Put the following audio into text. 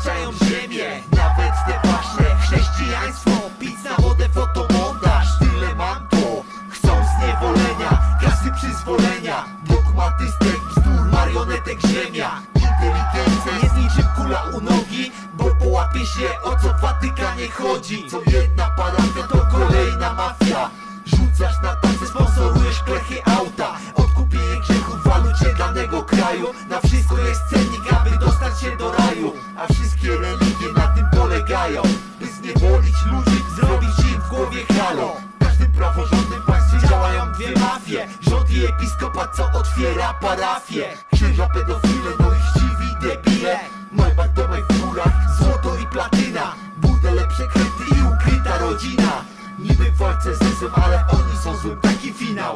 otaczają ziemię. Nawet nie pachnie chrześcijaństwo Pizza, wodę, fotomontaż. Tyle mam tu. Chcą zniewolenia, kasy przyzwolenia. Dogmatystyk, bzdur, marionetek ziemia. Inteligencja jest niczym kula u nogi Bo połapie się o co w Watykanie chodzi. Co jedna parafia to kolejna mafia. Rzucasz na tacy, sponsorujesz klechy auta. Odkupienie grzechów w walucie danego kraju. Na wszystko jest cennik, tym polegają By zniewolić ludzi, zrobić im w głowie halo. W każdym praworządnym państwie działają dwie mafie. Rząd i episkopat, co otwiera parafię. Księża pedofile, no i chciwi debile. Maybach, domek w górach, złoto i platyna. Burdele przekręty i ukryta rodzina. Niby w walce ze złem, ale oni są złym, taki finał